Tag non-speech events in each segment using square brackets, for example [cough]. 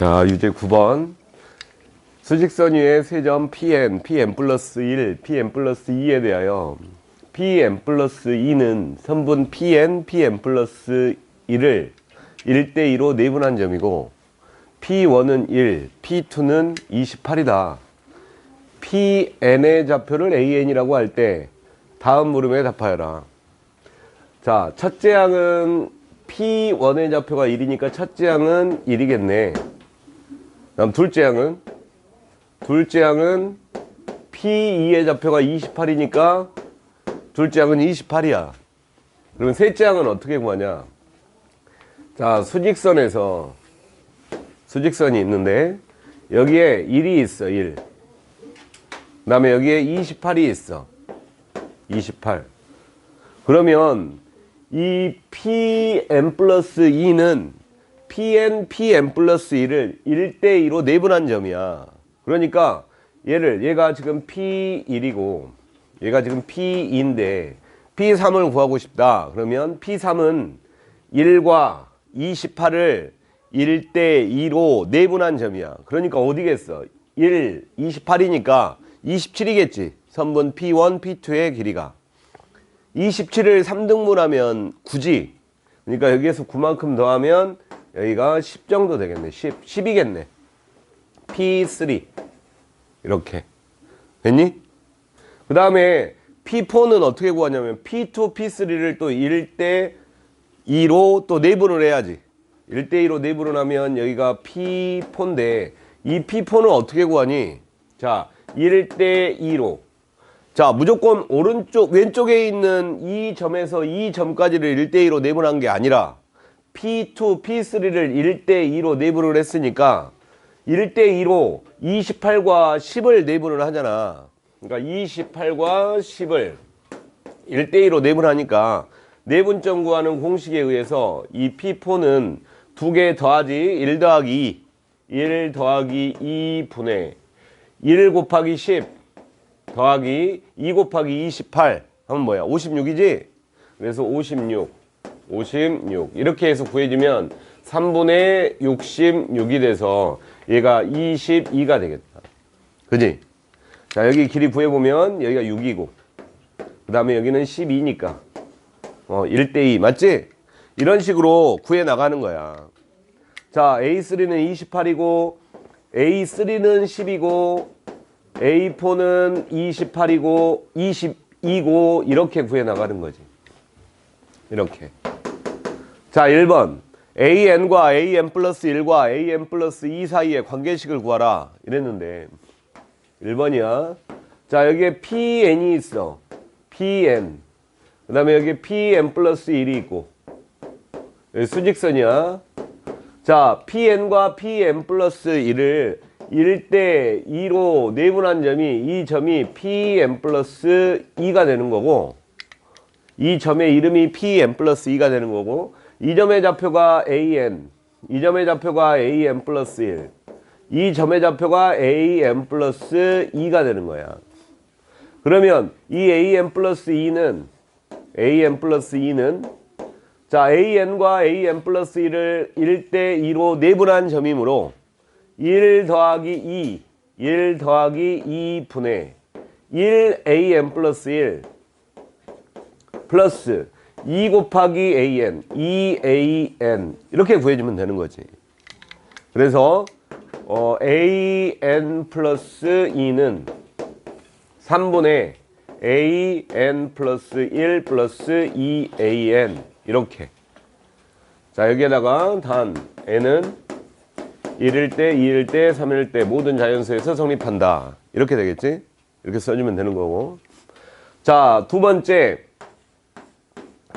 자, 유제 9번. 수직선 위의 세점 PN, PN 플러스 1, PN 플러스 2에 대하여 PN 플러스 2는 선분 PN, PN 플러스 1을 1대2로 내분한 점이고 P1은 1, P2는 28이다. PN의 좌표를 AN이라고 할 때 다음 물음에 답하여라. 자, 첫째 항은 P1의 좌표가 1이니까 첫째 항은 1이겠네. 다음 둘째 항은 둘째 항은 P2의 좌표가 28이니까 둘째 항은 28이야. 그러면 셋째 항은 어떻게 구하냐? 자, 수직선에서 수직선이 있는데 여기에 1이 있어, 1. 그 다음에 여기에 28이 있어. 28. 그러면 이 Pn 플러스 2는 Pn, Pn 플러스 2를 1대2로 내분한 점이야. 그러니까 얘를, 얘가 지금 P1이고, 얘가 지금 P2인데, P3을 구하고 싶다. 그러면 P3은 1과 28을 1대2로 내분한 점이야. 그러니까 어디겠어? 1, 28이니까 27이겠지. 선분 P1, P2의 길이가. 27을 3등분하면 9지. 그러니까 여기에서 9만큼 더하면 여기가 10 정도 되겠네. 10, 10이겠네. P3. 이렇게. 됐니? 그 다음에 P4는 어떻게 구하냐면 P2, P3를 또 1대 2로 또 내분을 해야지. 1대 2로 내분을 하면 여기가 P4인데 이 P4는 어떻게 구하니? 자, 1대 2로. 자, 무조건 오른쪽 왼쪽에 있는 이 점에서 이 점까지를 1대 2로 내분한 게 아니라 P2, P3를 1대 2로 내분을 했으니까 1대 2로 28과 10을 내분을 하잖아. 그러니까 28과 10을 1대 2로 내분하니까 내분점 구하는 공식에 의해서 이 P4는 두 개 더하지 1 더하기 2, 1 더하기 2분의 1 곱하기 10 더하기 2 곱하기 28 하면 뭐야? 56이지? 그래서 56, 56 이렇게 해서 구해지면 3분의 66이 돼서 얘가 22가 되겠다. 그지? 자 여기 길이 구해보면 여기가 6이고 그 다음에 여기는 12니까 어 1대2 맞지? 이런 식으로 구해 나가는 거야. 자 A3는 28이고 A3는 10이고 A4는 28이고 22고 이렇게 구해 나가는 거지. 이렇게. 자, 1번. AN과 AN 플러스 1과 AN 플러스 2 사이의 관계식을 구하라. 이랬는데 1번이야. 자, 여기에 PN이 있어. PN. 그 다음에 여기 PN 플러스 1이 있고 수직선이야. 자, PN과 PN 플러스 1을 1대 2로 내분한 점이 이 점이 PN 플러스 2가 되는 거고 이 점의 이름이 PN 플러스 2가 되는 거고 이 점의 좌표가 AN 이 점의 좌표가 AN 플러스 1 이 점의 좌표가 AN 플러스 2가 되는 거야. 그러면 이 AN 플러스 2는 AN 플러스 2는 자 AN과 AN 플러스 1을 1대 2로 내분한 점이므로 1 더하기 2, 1 더하기 2분의 1an 플러스 1 플러스 2 곱하기 an, 2an 이렇게 구해주면 되는 거지. 그래서 어, an 플러스 2는 3분의 an 플러스 1 플러스 2an 이렇게 자 여기에다가 단 n은 1일 때, 2일 때, 3일 때 모든 자연수에서 성립한다. 이렇게 되겠지? 이렇게 써주면 되는 거고. 자, 두 번째.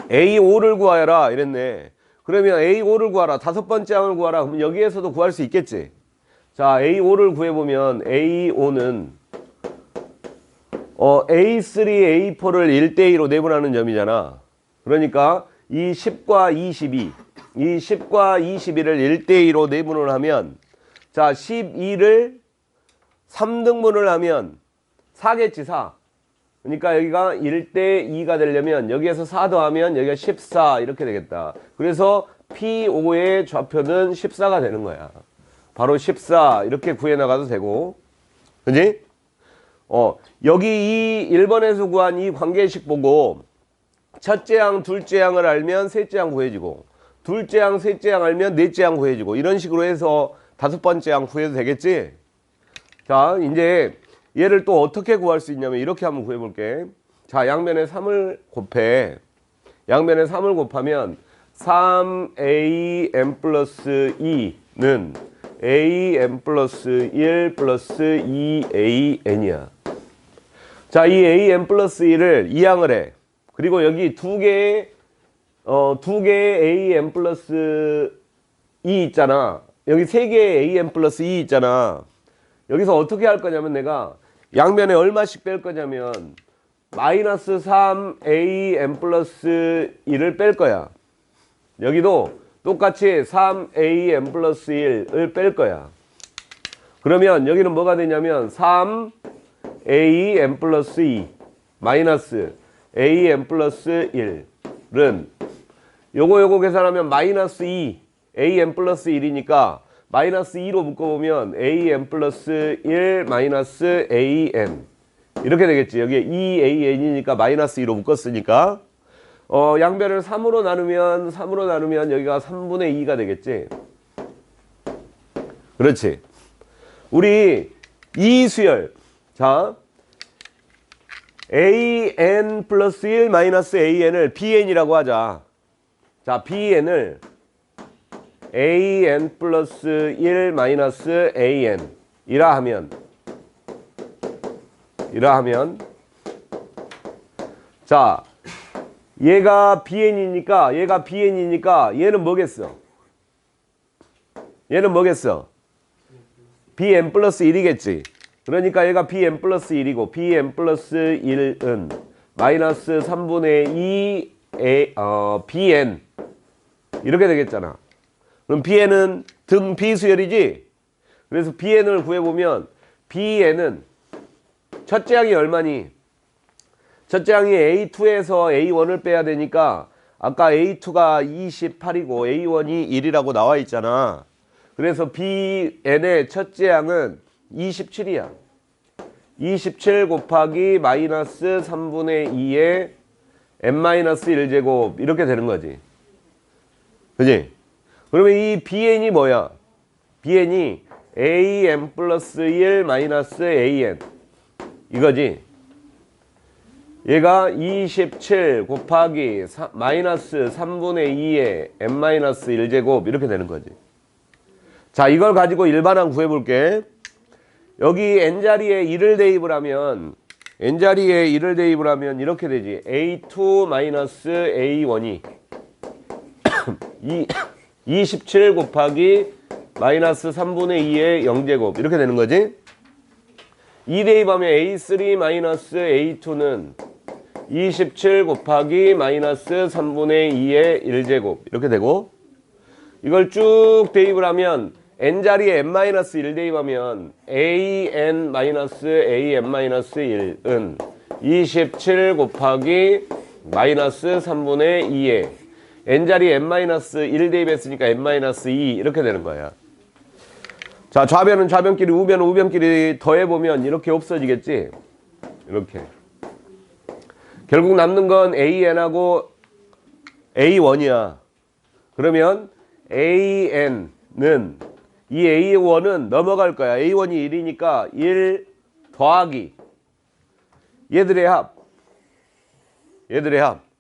A5를 구하여라. 이랬네. 그러면 A5를 구하라. 다섯 번째 항을 구하라. 그러면 여기에서도 구할 수 있겠지? 자, A5를 구해보면 A5는 어, A3, A4를 1대2로 내분하는 점이잖아. 그러니까 이 10과 22, 이 10과 21을 1대2로 내분을 하면 자 12를 3등분을 하면 4겠지 4 그러니까 여기가 1대 2가 되려면 여기에서 4 더하면 여기가 14 이렇게 되겠다 그래서 P5의 좌표는 14가 되는 거야 바로 14 이렇게 구해 나가도 되고 그지? 어 여기 이 1번에서 구한 이 관계식 보고 첫째 항, 둘째 항을 알면 셋째 항 구해지고 둘째 항, 셋째 항 알면 넷째 항 구해지고 이런 식으로 해서 다섯 번째 항 구해도 되겠지? 자 이제 얘를 또 어떻게 구할 수 있냐면 이렇게 한번 구해볼게 자 양면에 3을 곱해 양면에 3을 곱하면 3am 플러스 2는 am 플러스 1 플러스 2an이야 자, 이 am 플러스 1을 이항을 해. 그리고 여기 두 개의, 어, 두 개의 am 플러스 2 있잖아. 여기 세 개의 am 플러스 2 있잖아. 여기서 어떻게 할 거냐면 내가 양면에 얼마씩 뺄 거냐면 마이너스 3 am 플러스 1을 뺄 거야. 여기도 똑같이 3 am 플러스 1을 뺄 거야. 그러면 여기는 뭐가 되냐면 3 a m 플러스 2 마이너스 a m 플러스 1은 요거 요거 계산하면 마이너스 2 a m 플러스 1이니까 마이너스 2로 묶어보면 a m 플러스 1 마이너스 a n. 이렇게 되겠지. 여기에 2 a n이니까 마이너스 2로 묶었으니까. 어 양변을 3으로 나누면 3으로 나누면 여기가 3분의 2가 되겠지. 그렇지? 우리 이 수열. 자, an 플러스 1 마이너스 an을 bn이라고 하자. 자, bn을 an 플러스 1 마이너스 an 이라 하면 이라 하면 자, 얘가 bn이니까 얘가 bn이니까 얘는 뭐겠어? 얘는 뭐겠어? bn 플러스 1이겠지. 그러니까 얘가 bn 플러스 1이고 bn 플러스 1은 마이너스 3분의 2 a, 어, bn 이렇게 되겠잖아. 그럼 bn은 등 비수열이지? 그래서 bn을 구해보면 bn은 첫째 항이 얼마니? 첫째 항이 a2에서 a1을 빼야 되니까 아까 a2가 28이고 a1이 1이라고 나와 있잖아. 그래서 bn의 첫째 항은 27이야. 27 곱하기 마이너스 3분의 2의 n-1제곱 이렇게 되는 거지. 그지? 그러면 이 bn이 뭐야? bn이 an 플러스 1 마이너스 an 이거지. 얘가 27 곱하기 사, 마이너스 3분의 2의 n-1제곱 이렇게 되는 거지. 자 이걸 가지고 일반항 구해볼게. 여기 n자리에 1을 대입을 하면 n자리에 1을 대입을 하면 이렇게 되지 a2 마이너스 a1이 [coughs] 27 곱하기 마이너스 3분의 2의 0제곱. 이렇게 되는 거지? 2 대입하면 a3 마이너스 a2는 27 곱하기 마이너스 3분의 2의 1제곱. 이렇게 되고 이걸 쭉 대입을 하면 n자리에 n-1 대입하면 an-am-an-1은 27 곱하기 마이너스 3분의 2에 n자리에 n-1 대입했으니까 n-2 이렇게 되는 거야. 자 좌변은 좌변끼리 우변은 우변끼리 더해보면 이렇게 없어지겠지? 이렇게. 결국 남는 건 an하고 a1이야. 그러면 an은 이 A1은 넘어갈 거야. A1이 1이니까 1 더하기 얘들의 합. 얘들의 합.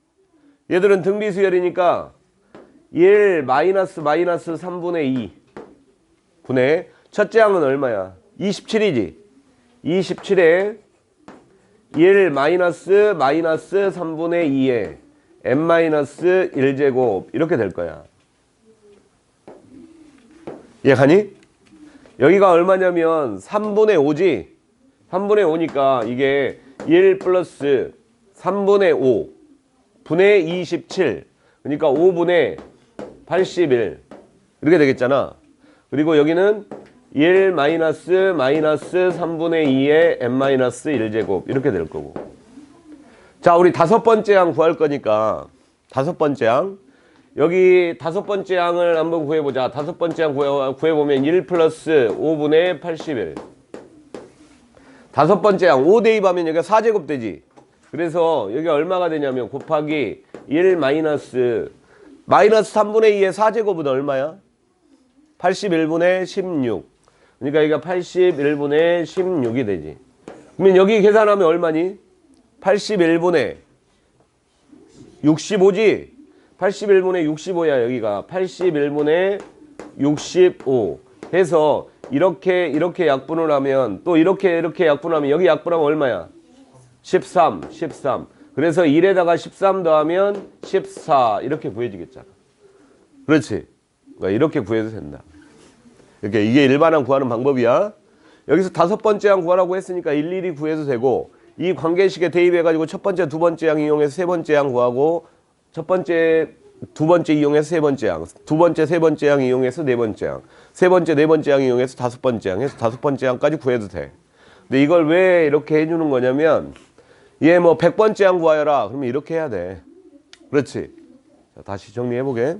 얘들은 등비수열이니까 1 마이너스 마이너스 3분의 2 분의 첫째 항은 얼마야? 27이지. 27에 1 마이너스 마이너스 3분의 2에 n 마이너스 1제곱 이렇게 될 거야. 이해가니? 여기가 얼마냐면 3분의 5지 3분의 5니까 이게 1 플러스 3분의 5 분의 27 그러니까 5분의 81 이렇게 되겠잖아. 그리고 여기는 1 마이너스 마이너스 3분의 2의 n 마이너스 1제곱. 이렇게 될 거고. 자 우리 다섯 번째 항 구할 거니까. 다섯 번째 항. 여기 다섯 번째 항을 한번 구해보자. 다섯 번째 항 구해, 구해보면 1 플러스 5분의 81. 다섯 번째 항. 5 대입하면 여기가 4제곱 되지. 그래서 여기가 얼마가 되냐면 곱하기 1 마이너스 마이너스 3분의 2의 4제곱은 얼마야? 81분의 16. 그러니까 여기가 81분의 16이 되지. 그러면 여기 계산하면 얼마니? 81분의 65지? 81분의 65야 여기가 81분의 65 해서 이렇게 이렇게 약분을 하면 또 이렇게 이렇게 약분하면 여기 약분하면 얼마야? 13 13 그래서 1에다가 13 더하면 14 이렇게 구해지겠잖아. 그렇지? 그러니까 이렇게 구해도 된다. 이렇게 이게 일반항 구하는 방법이야. 여기서 다섯 번째 항 구하라고 했으니까 일일이 구해도 되고 이 관계식에 대입해가지고 첫 번째, 두 번째 항 이용해서 세 번째 항 구하고 첫 번째, 두 번째 이용해서 세 번째 항, 두 번째, 세 번째 항 이용해서 네 번째 항, 세 번째, 네 번째 항 이용해서 다섯 번째 항 해서 다섯 번째 항까지 구해도 돼. 근데 이걸 왜 이렇게 해주는 거냐면 얘뭐백 번째 항 구하여라. 그러면 이렇게 해야 돼. 그렇지. 자, 다시 정리해 보게.